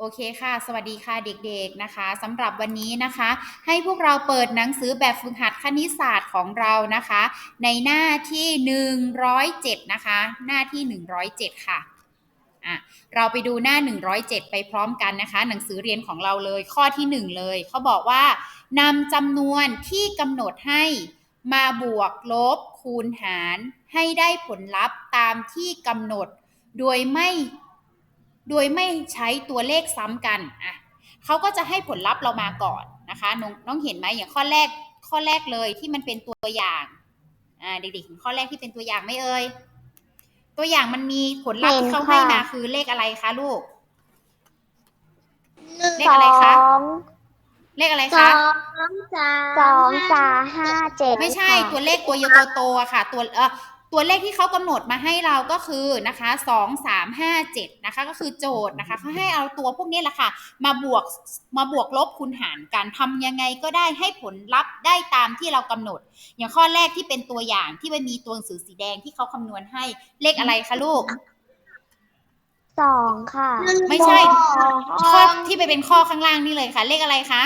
โอเคค่ะ สวัสดีค่ะเด็กๆนะคะสำหรับวันนี้นะคะ ให้พวกเราเปิดหนังสือแบบฝึกหัดคณิตศาสตร์ของเรานะคะ ในหน้าที่ 107 นะคะ หน้าที่ 107 ค่ะอะ เราไปดูหน้า 107 ไปพร้อมกันนะคะ หนังสือเรียนของเราเลยข้อที่ 1 เลยเขาบอกว่านำจำนวนที่กำหนดให้มาบวกลบคูณหาร ให้ได้ผลลัพธ์ตามที่กำหนด โดยไม่ โดยไม่ใช้ตัวเลขซ้ำกันอะเขาก็จะให้ผลลัพธ์เรามาก่อนนะคะน้องน้องเห็นไหมอย่างข้อแรกข้อแรกเลยที่มันเป็นตัวอย่างอ่าเด็กๆเห็นข้อแรกที่เป็นตัวอย่างไหม่เอ่ยตัวอย่างมันมีผลลัพธ์ที่เขาให้มาคือเลขอะไรคะลูกเลขอะไรคะสองเลขอะไรสคะองสามสองสามห้าเจ็ดไม่ใช่ค่ะตัวเลขตัวโยโตโตอะค่ะ ตัวเออ ตัวเลขที่เขากำหนดมาให้เราก็คือนะคะสองสามห้าเจ็ดนะคะก็คือโจทย์นะคะเขาให้เอาตัวพวกนี้แหละค่ะมาบวกมาบวกลบคูณหารกันทำยังไงก็ได้ให้ผลลัพธ์ได้ตามที่เรากำหนด อย่างข้อแรกที่เป็นตัวอย่างที่มันมีตัวหนังสือสีแดงที่เขาคำนวณให้เลขอะไรคะลูกสองค่ะ ไม่ใช่ข้อที่ไปเป็นข้อข้างล่างนี่เลยค่ะ เลขอะไรคะ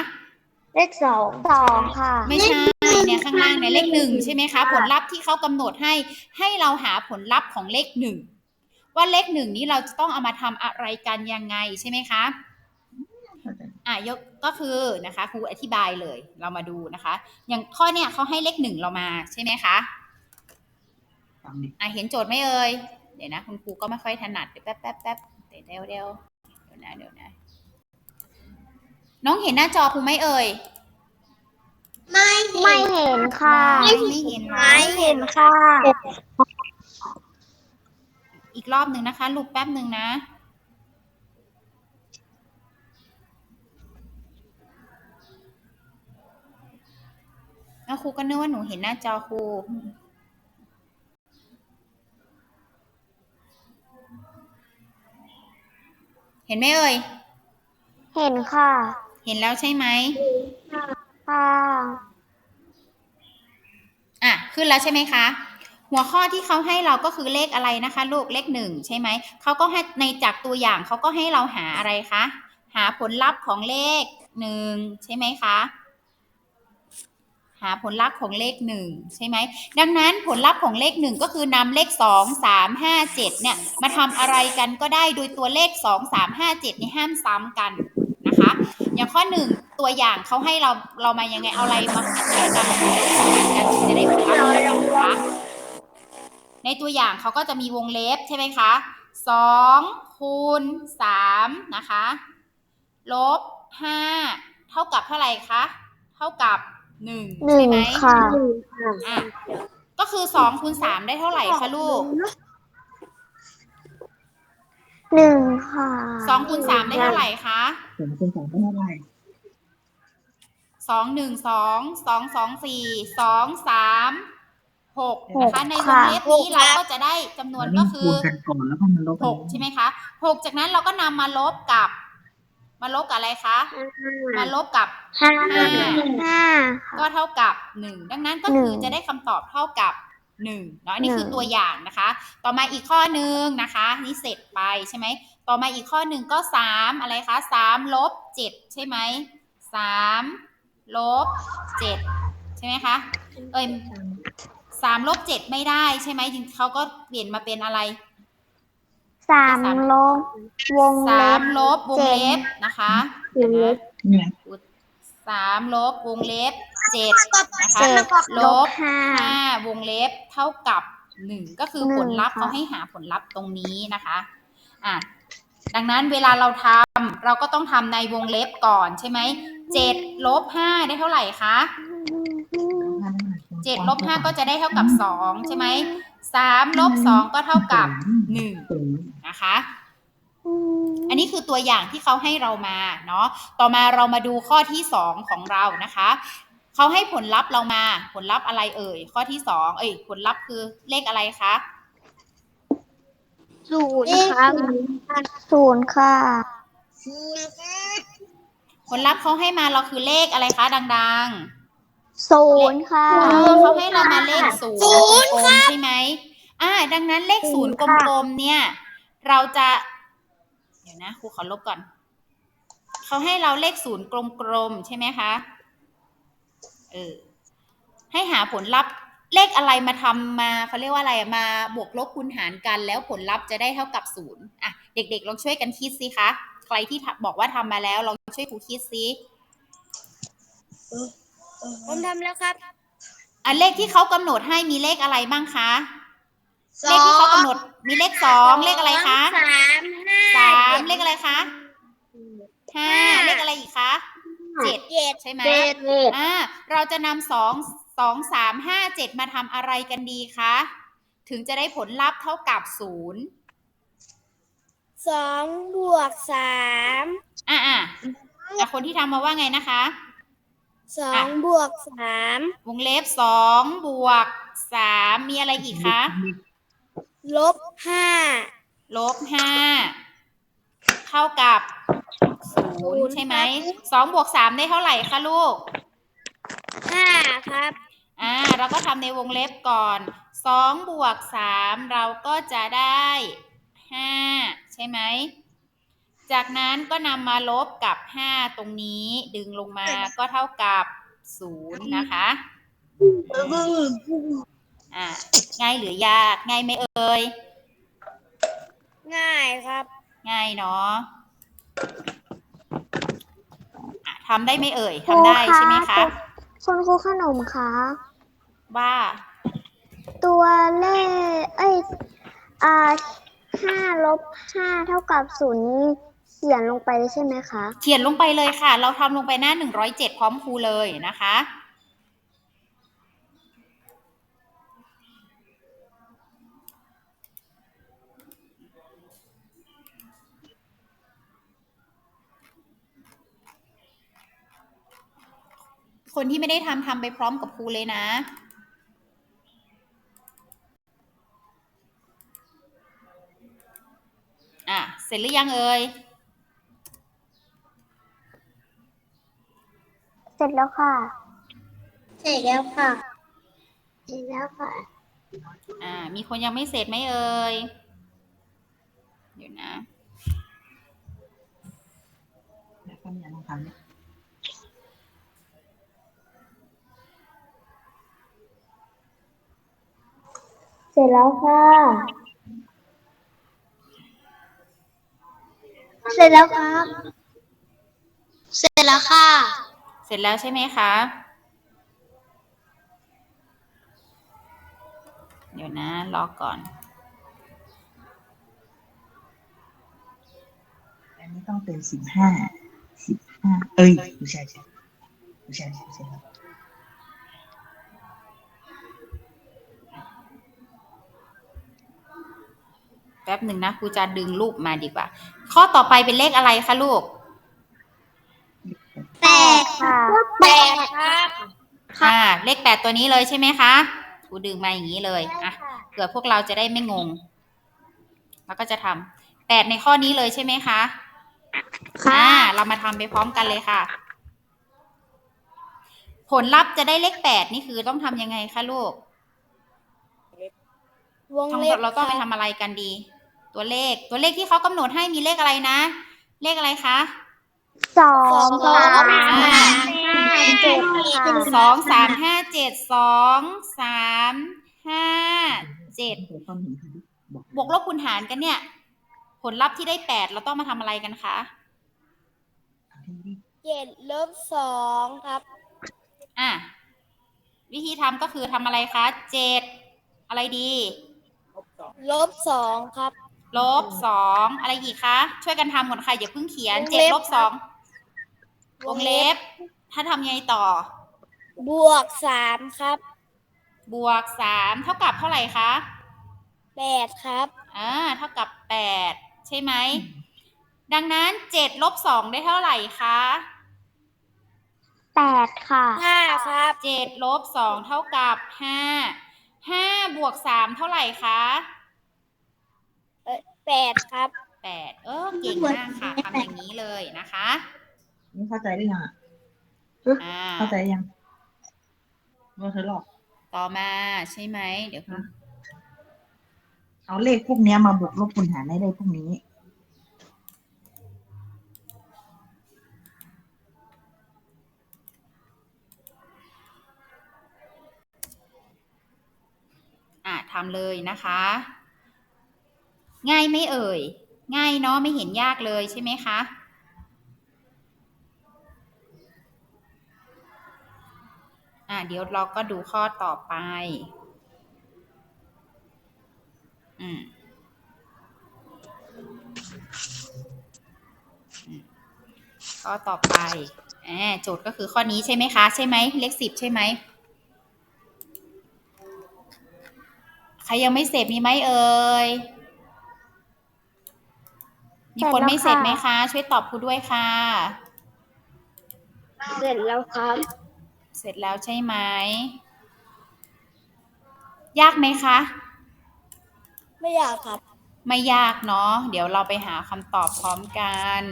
เลขสองสองค่ะ ไม่ใช่ เนี่ยข้างล่างเนี่ยเลขหนึ่งใช่ไหมคะ ผลลัพธ์ที่เขากำหนดให้ให้เราหาผลลัพธ์ของเลขหนึ่งว่าเลขหนึ่งนี้เราจะต้องเอามาทำอะไรกันยังไงใช่ไหมคะอะยกก็คือนะคะครูอธิบายเลยเรามาดูนะคะ อย่างข้อเนี่ยเขาให้เลขหนึ่งเรามาใช่ไหมคะอะเห็นโจทย์ไหมเอ่ยเดี๋ยวนะคุณครูก็ไม่ค่อยถนัดเดี๋ยวแป๊บแป๊บแป๊บเดี๋ยวเดี๋ยวเดี๋ยวเดี๋ยวนะเดี๋ยวนะน้องเห็นหน้าจอครูไหมเอ่ย ไม่ไม่เห็นค่ะ ไม่เห็นนะไม่เห็นค่ะ อีกรอบหนึ่งนะคะ ลูกแป๊บหนึ่งนะ แล้วครูก็นึกว่าหนูเห็นหน้าจอครู เห็นไหมเอ่ย เห็นค่ะ เห็นแล้วใช่ไหม ค่ะ ค่ะ อะขึ้นแล้วใช่ไหมคะ หัวข้อที่เขาให้เราก็คือเลขอะไรนะคะ ลูกเลขหนึ่งใช่ไหมเขาก็ให้ในจากตัวอย่างเขาก็ให้เราหาอะไรคะหาผลลัพธ์ของเลขหนึ่งใช่ไหมคะหาผลลัพธ์ของเลขหนึ่งใช่ไหมดังนั้นผลลัพธ์ของเลขหนึ่งก็คือนำเลขสองสามห้าเจ็ดเนี่ยมาทำอะไรกันก็ได้โดยตัวเลขสองสามห้าเจ็ดนี่ห้ามซ้ำกันนะคะ อย่างข้อหนึ่งตัวอย่างเขาให้เราเรามายังไงเอาอะไรมาแข่งกันกันจะได้ผลลัพธ์นะคะในตัวอย่างเขาก็จะมีวงเล็บใช่ไหมคะสองคูณสามนะคะลบห้าเท่ากับเท่าไหร่คะเท่ากับหนึ่งหนึ่ใช่งไหมค่ะอะก็คือสองคูณสามได้เท่าไหร่คะลูก หนึ่งค่ะสองคูณสามได้เท่าไหร่คะสองคูณสองได้เท่าไหร่สองหนึ่งสองสองสองสี่สองสามหกนะคะในวงเล็บนี้เราก็จะได้จำนวนก็คือคูณกันก่อนแล้วก็มาลบหกใช่ไหมคะหกจากนั้นเราก็นำมาลบกับ มาลบกับอะไรคะมาลบกับห้าห้าห้าก็เท่ากับหนึ่งดังนั้นก็คือหนึ่งจะได้คำตอบเท่ากับ หนึ่งเนาะอันนี่หนึ่งคือตัวอย่างนะคะ ต่อมาอีกข้อหนึ่งนะคะ นี่เสร็จไปใช่ไหม ต่อมาอีกข้อหนึ่งก็สามอะไรคะสามลบเจ็ดใช่ไหมสามลบเจ็ดใช่ไหมคะ เอ้ยสามลบเจ็ดไม่ได้ใช่ไหมจริงเขาก็เปลี่ยนมาเป็นอะไรสามลบวงสาเล็มบลบวงเล็บนะคะเจ็ดนะเนี่ยสามลบวงเล็บ เจ็ดนะคะเจ็ดลลบบห้าห้าวงเล็บเท่ากับหนึ่งก็คือหนึ่งผลลัพธ์ค่ะเขาให้หาผลลัพธ์ตรงนี้นะคะอะดังนั้นเวลาเราทำเราก็ต้องทำในวงเล็บก่อนใช่ไหมเจ็ดลบห้าได้เท่าไหร่คะเจ็ดลบห้าก็จะได้เท่ากับสองใช่ไหมสามลบสองก็เท่ากับหนึ่งศูนย์นะคะ อันนี้คือตัวอย่างที่เขาให้เรามาเนาะต่อมาเรามาดูข้อที่สองของเรานะคะ เขาให้ผลลัพธ์เรามา ผลลัพธ์อะไรเอ่ย ข้อที่สองเอ้ย ผลลัพธ์คือเลขอะไรคะ ศูนย์ค่ะศูนย์ค่ะผลลัพธ์เขาให้มาเราคือเลขอะไรคะ ดังศูนย์ค่ะๆเออเขาให้เรามาเลขศูนย์กลมๆใช่ไหมอ่า ดังนั้นเลขศูนย์กลมๆเนี่ย เราจะ เดี๋ยวนะครูขอลบก่อน เขาให้เราเลขศูนย์กลมๆใช่ไหมคะ เออ ให้หาผลลัพธ์เลขอะไรมาทำมาเขาเรียกว่าอะไรอะมาบวกลบคูณหารกัน แล้วผลลัพธ์จะได้เท่ากับศูนย์อะเด็กๆลองช่วยกันคิดสิคะใครที่ทำบอกว่าทำมาแล้วลองช่วยครูคิดสิผมทำแล้วครับอะเลขที่เขากำหนดให้มีเลขอะไรบ้างคะเลขที่เขากำหนดมีเลขสองเลขอะไรคะสามห้าสามเลขอะไรคะห้าเลขอะไรอีกคะ เจ็ดเจ็ดใช่ไหมเจ็ดอ่าเราจะนำสองสองสามห้าเจ็ดมาทำอะไรกันดีคะถึงจะได้ผลลัพธ์เท่ากับศูนย์สองบวกสามอะอะอะคนที่ทำมาว่าไงนะคะสองบวกสามวงเล็บสองบวกสามมีอะไรอีกคะลบห้าลบห้าเท่ากับ ศูนย์ใช่ไหมสองบวกสามได้เท่าไหร่คะลูกห้าครับ อ่า เราก็ทำในวงเล็บก่อนสองบวกสามเราก็จะได้ห้าใช่ไหม จากนั้นก็นำมาลบกับห้าตรงนี้ดึงลงมาก็เท่ากับศูนย์นะคะอ่าง่ายหรือยากง่ายไหมเอ่ยง่ายครับ ง่ายเนาะอะ ทำได้ไหมเอ่ยทำได้ใช่ไหมคะ คุณครูขนมคะว่า ตัวเลข เอ้ยอ่าห้าลบห้าเท่ากับศูนย์นี่เขียนลงไปใช่ไหมคะ เขียนลงไปเลยค่ะ เราทำลงไปหน้า107พร้อมครูเลยนะคะ คนที่ไม่ได้ทำทำไปพร้อมกับครูเลยนะ อะ เสร็จหรือยังเอ่ย เสร็จแล้วค่ะ เสร็จแล้วค่ะ เสร็จแล้วค่ะ อ่า มีคนยังไม่เสร็จไหมเอ่ย เดี๋ยวนะแล้วก็มีอะไรทำเนี่ย เสร็จแล้วค่ะ เสร็จแล้วครับ เสร็จแล้วค่ะ เสร็จแล้วใช่ไหมคะ เดี๋ยวนะรอก่อน อันนี้ต้องเป็นสิบห้าสิบห้าเอ้ยไม่ใช่ใช่ไม่ใช่ไม่ใช่ ป๊บหนึ่งนะครูจะดึงรูปมาดีกว่า ข้อต่อไปเป็นเลขอะไรคะลูกแปดค่ะแปดครับอ่าเลขแปดตัวนี้เลยใช่ไหมคะครูดึงมาอย่างนี้เลยอะเผื่อพวกเราจะได้ไม่งง แล้วก็จะทำแปดในข้อนี้เลยใช่ไหมคะค่ะอ่าเรามาทำไปพร้อมกันเลยค่ะ ผลลัพธ์จะได้เลขแปดนี่คือต้องทำยังไงคะลูกวงต้องเล็บเราต้องไปทำอะไรกันดี ตัวเลขตัวเลขที่เขากำหนดให้มีเลขอะไรนะ เลขอะไรคะสองสามอ่าห้าเจ็ดค่ะสองสามห้าเจ็ดสองสามห้าเจ็ดเดี๋ยวต้องเห็นค่ะบอกบวกลบคูณหารกันเนี่ย ผลลัพธ์ที่ได้แปดเราต้องมาทำอะไรกันคะเอาที่นี่เจ็ดลบสองครับอะวิธีทำก็คือทำอะไรคะเจ็ดอะไรดี ลบสองครับ ลบสองอะไรอีกคะ ช่วยกันทำก่อนค่ะอย่าเพิ่งเขียนวงเจ็เล็ดบลบสองวงเล็บ ถ้าทำยังไงต่อ บวกสามครับบวกสามเท่ากับเท่าไหร่คะแปดครับอ่าเท่ากับแปดใช่ไหม ดังนั้นเจ็ดลบสองได้เท่าไหร่คะแปดค่ะห้าครับเจ็ดลบสองเท่ากับห้าห้าบวกสามเท่าไหร่คะ เอ้แปดครับ แปดเออเก่งมากค่ะทำอย่างนี้เลยนะคะ นี่เข้าใจหรือยังอเข้าใจยังว่าเธอหลอก ต่อมาใช่ไหม เดี๋ยวคุณเอาเลขพวกนี้มาบวกลบคูณหารได้เลขพวกนี้ อ่าทำเลยนะคะ ง่ายไม่เอ่ย ง่ายเนาะไม่เห็นยากเลยใช่ไหมคะอะเดี๋ยวเราก็ดูข้อต่อไป อืมอืมข้อต่อไปแอบโจทย์ก็คือข้อนี้ใช่ไหมคะ ใช่ไหมเลขสิบใช่ไหมใครยังไม่เสร็จมีไหมเอ่ย มีคนไม่เสร็จไหมคะ ช่วยตอบครูด้วยค่ะ เสร็จแล้วครับ เสร็จแล้วใช่ไหม ยากไหมคะ ไม่อยากครับ ไม่ยากเนาะ เดี๋ยวเราไปหาคำตอบพร้อมกัน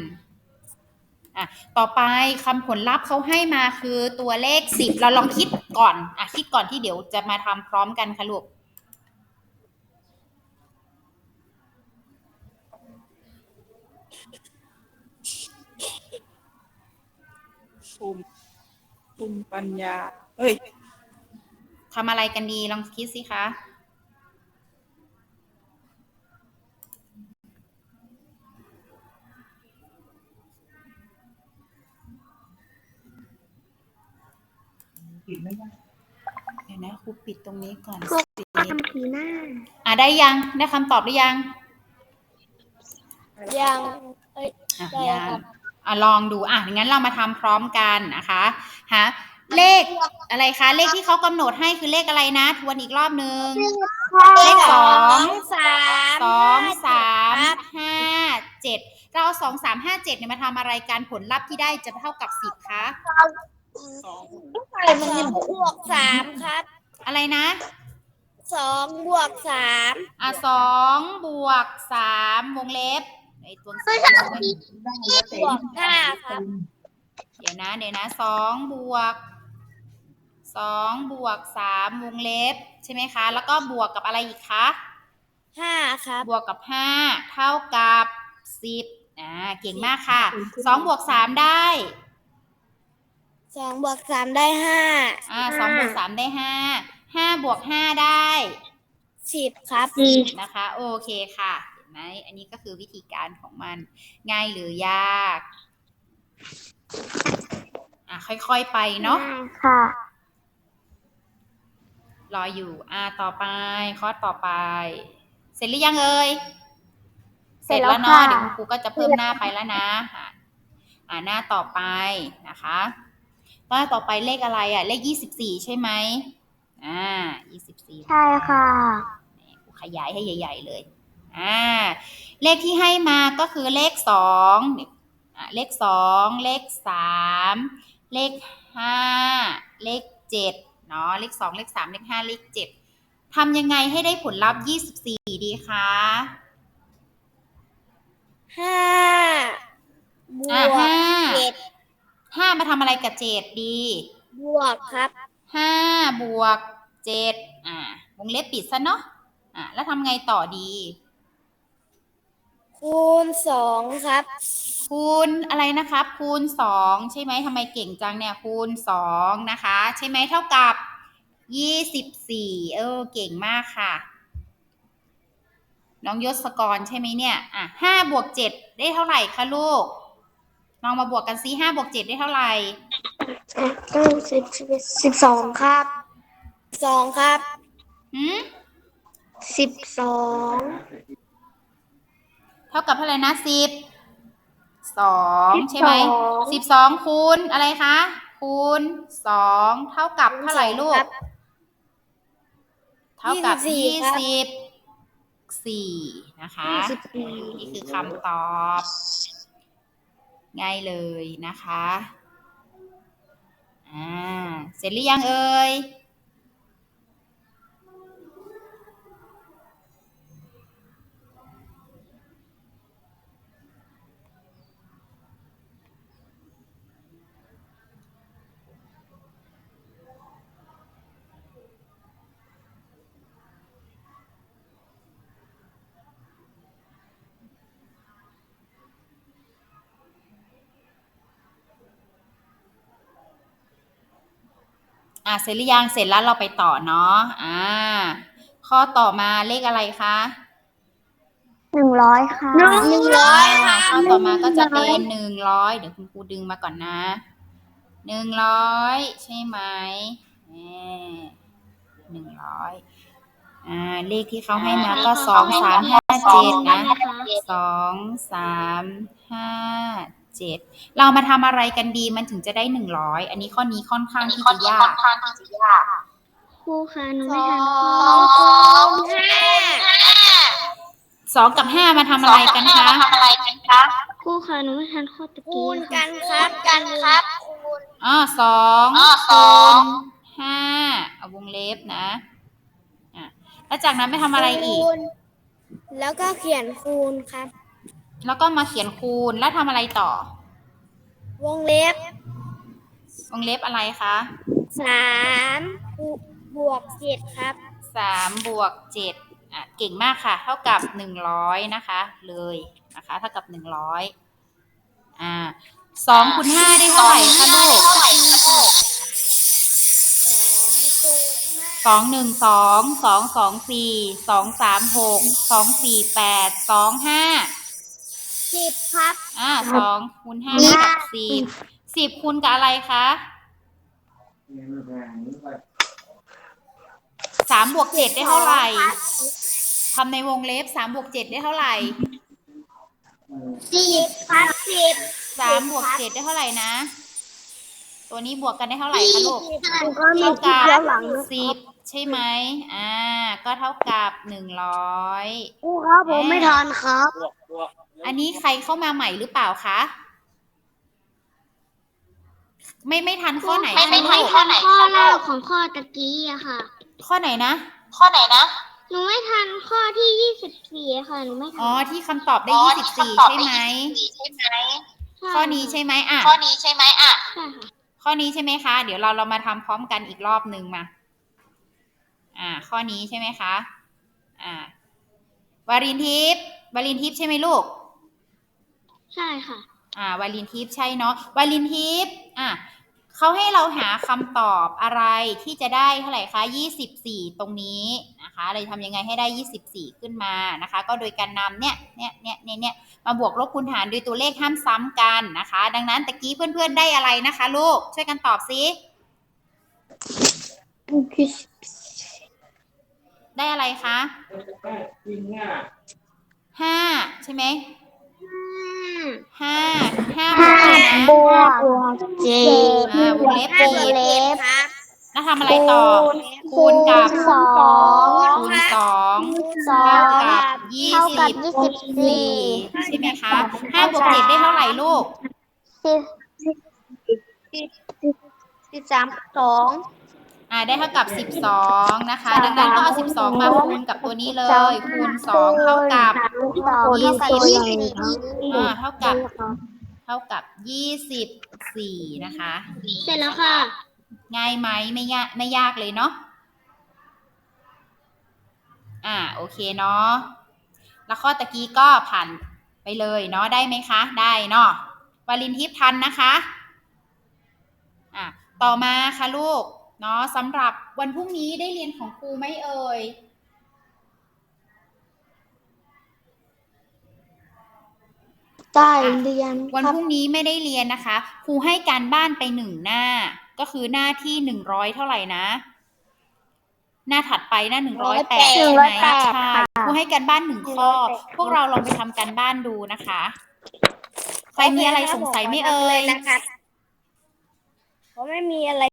อะต่อไปคำผลลัพธ์เขาให้มาคือตัวเลขสิบเราลองคิดก่อน อะคิดก่อนที่เดี๋ยวจะมาทำพร้อมกันค่ะลูก ภูมิภูมิปัญญาเฮ้ยทำอะไรกันดีลองคิดสิคะปิดไม่ได้เดี๋ยวนะครูปิดตรงนี้ก่อนพวกสิทำผีหน้า อะได้ยังได้คำตอบหรือยัง ยัง เอ้ย อะได้ยัง ครับ อะลองดูอะงั้นเรามาทำพร้อมกันนะคะหาเลขอะไรคะ เลขที่เขากำหนดให้คือเลขอะไรนะ ทวนอีกรอบนึง เลขสองสามสองสามห้าเจ็ดเราเอาสองสามห้าเจ็ดเนี่ยมาทำอะไรการผลลัพธ์ที่ได้จะเท่ากับสิบคะสองสองบวกสามครับ อะไรนะสองบวกสามอะสองบวกสามวงเล็บ ไอ้ตัวสีเหลืองไว้ได้แล้วแต่บวกห้าครับ เดี๋ยวนะเดี๋ยวนะสองบวกสองบวกสามวงเล็บใช่ไหมคะ แล้วก็บวกกับอะไรอีกคะห้าครับ บวกกับห้าเท่ากับสิบอ่าเก่งมากค่ะสองบวกสามได้สองบวกสามได้ห้าอ่าสองบวกสามได้ห้าห้าบวกห้าได้สิบครับนะคะ โอเคค่ะเห็นไห มอันนี้ก็คือวิธีการของมัน ง่ายหรือยากอะค่อยๆไปเนาะค่ะรออยู่ อ่าต่อไป ข้อต่อไป เสร็จหรือยังเอ่ย เสร็จแล้วเนาะค่ะเดี๋ยวคุณครูก็จะเพิ่มหน้าไปแล้วนะอ่าอ่าหน้าต่อไปนะคะหน้าต่อไปเลขอะไรอะ เลขยี่สิบสี่ใช่ไหม อ่ายี่สิบสี่ ใช่ค่ะขยายให้ใหญ่ ๆ เลย อ่าเลขที่ให้มาก็คือเลขสองอ่าเลขสองเลขสามเลขห้าเลขเจ็ดเนาะเลขสองเลขสามเลขห้าเลขเจ็ดทำยังไงให้ได้ผลลัพธ์ยี่สิบสี่ดีคะห้าบอ่าวกห้าเจ็ดห้ามาทำอะไรกับเจ็ดดี บวกครับห้าบวกเจ็ดอ่าวงเล็บปิดซะเนาะอ่าแล้วทำไงต่อดี คูณสองครับ คูณอะไรนะครับ คูณสองใช่ไหมทำไมเก่งจังเนี่ย คูณสองนะคะ ใช่ไหมเท่ากับยี่สิบสี่เออเก่งมากค่ะ น้องยศกรใช่ไหมเนี่ย อะห้าบวกเจ็ดได้เท่าไหร่คะลูกลองมาบวกกันซิห้าบวกเจ็ดได้เท่าไหร่สิบสิบสองครับสองครับหืมสิบสอง เท่ากับเท่าไหร่นะสิบสองใช่ไหมสิบสองคูณอะไรคะคูณสองเท่ากับเท่าไหร่ลูก เท่ากับยี่ยี่สิบสิบสี่นะคะยี่สิบสี่นี่คือคำตอบ ง่ายเลยนะคะ อ่า เสร็จหรือยังเอ่ย อ่าเสร็จหรือยังเสร็จแล้วเราไปต่อเนาะอ่า ข้อต่อมาเลขอะไรคะหนึ่งร้อยค่ะหนึ่งร้อยค่ะข้อต่อมาก็จะเป็นหนึ่งร้อยเดี๋ยวคุณครูดึงมาก่อนนะหนึ่งร้อยใช่ไหมหนึ่งร้อยอ่าเลขที่เขาให้มาก็สองสามห้าเจ็ดนะสองสามห้า เจ็ดเรามาทำอะไรกันดีมันถึงจะได้หนึ่งร้อยอันนี้ข้อนี้ค่อนข้างที่จะยากครูค่ะหนูไม่ทันสองกับห้ามาทำอะไรกันคะครูค่ะหนูไม่ทันข้อตะกี้คูณค่ะกันครับกันครับอ๋อสองอ๋อสองคูณห้าเอาวงเล็บนะอะแล้วจากนั้นไม่ทำอะไรอีกคูณแล้วก็เขียนคูณครับ แล้วก็มาเขียนคูณแล้วทำอะไรต่อ วงเล็บ วงเล็บอะไรคะสามบวกเจ็ดครับสามบวกเจ็ดอะเก่งมากค่ะ เท่ากับหนึ่งร้อยนะคะ เลยนะคะ เท่ากับหนึ่งร้อยอ่าสองคูณห้าได้เท่าไหร่คะลูกสองหนึ่งสองสองสองสี่สองสามหกสองสี่แปดสองห้า สิบครับอ่าสองคูณห้าเท่ากับสิบสิบคูณกับอะไรคะสามบวกเจ็ดได้เท่าไหร่ทำในวงเล็บสามบวกเจ็ดได้เท่าไหร่สิบครับสิบสามบวกเจ็ดได้เท่าไหร่นะ ตัวนี้บวกกันได้เท่าไหร่คะลูกก็มีเท่าที่กับย้อนหลังนะสิบ ใช่ไหมอ่า ก็เท่ากับหนึ่งร้อยครูครับผมไม่ทันครับอันนี้ใครเข้ามาใหม่หรือเปล่าคะ ไม่ไม่ทันข้อไหนไม่ไม่คะทันลูกข้อไหน ข้อแรกของข้อตะกี้อะค่ะ ข้อไหนนะ ข้อไหนนะ หนูไม่ทันข้อที่ยี่สิบสี่ค่ะ หนูไม่ทัอ๋อที่คำตอบได้อ๋อยี่สิบที่สี่คำตอบใช่ได้ ไหม24ใช่ไหมข้อนี้ใช่ไหมอะ ข้อนี้ใช่ไหมอะ ใช่ค่ะ ข้อนี้ใช่ไหมคะ เดี๋ยวเราเรามาทำพร้อมกันอีกรอบหนึ่งมา อ่า ข้อนี้ใช่ไหมคะ อ่าวารินทิพย์วารินทิพย์ใช่ไหมลูก ใช่ค่ะ อ่าวาลินทิพย์ใช่เนาะวาลินทิพย์อะเขาให้เราหาคำตอบอะไรที่จะได้เท่าไหร่คะ24 ตรงนี้นะคะเลยทำยังไงให้ได้ 24 ขึ้นมานะคะ ก็โดยการนำเนี่ยเนี่ยเนี่ยเนี่ยเนี่ยมาบวกลบคูณหารโดยตัวเลขห้ามซ้ำกันนะคะ ดังนั้นตะกี้เพื่อนๆได้อะไรนะคะ ลูกช่วยกันตอบซิ ได้อะไรคะห้าใช่ไหมห้าห้าบวกบวกเจ็ดอ่าวงเล็บวกกเจ็ดครับแล้วทำอะไรต่อ คูณกับสองคูณสองสอเท่างกับยี่เท่าสิกับบยี่สิบสี่ใช่ไหมคะห้าบวกเจ็ดได้เท่าไหร่ลูกสิบสิบสามสอง อ่าได้เท่ากับสิบสองนะคะ ดังนั้นก็เอาสิบสองมาคูณกับตัวนี้เลย คูณสองเท่ากับสองเท่ากับยี่สิบอ่าเท่ากับ เท่ากับยี่สิบสี่นะคะ เสร็จแล้วค่ะ ง่ายไหมไม่ยากไม่ยากเลยเนาะ อ่า โอเคเนาะ แล้วข้อตะกี้ก็ผ่านไปเลยเนาะ ได้ไหมคะ ได้เนาะวาลินทิพย์ทันนะคะ อะต่อมาค่ะลูก เนาะสำหรับวันพรุ่งนี้ได้เรียนของครูไหมเอ่ยได้เรียนวันพรุ่งนี้ไม่ได้เรียนนะคะครูให้การบ้านไปหนึ่งหน้า ก็คือหน้าที่หนึ่งร้อยเท่าไหร่นะ หน้าถัดไปหน้าหนึ่งร้อยแปดหนึ่ใช่งไหร้มอยแปดใช่ค่ะครูให้การบ้านหนึ่งข้อ พวกเราลองไปทำการบ้านดูนะคะใครมีอะไรสงสัยไหมเอ่ยนะครับผมไม่มีอะไร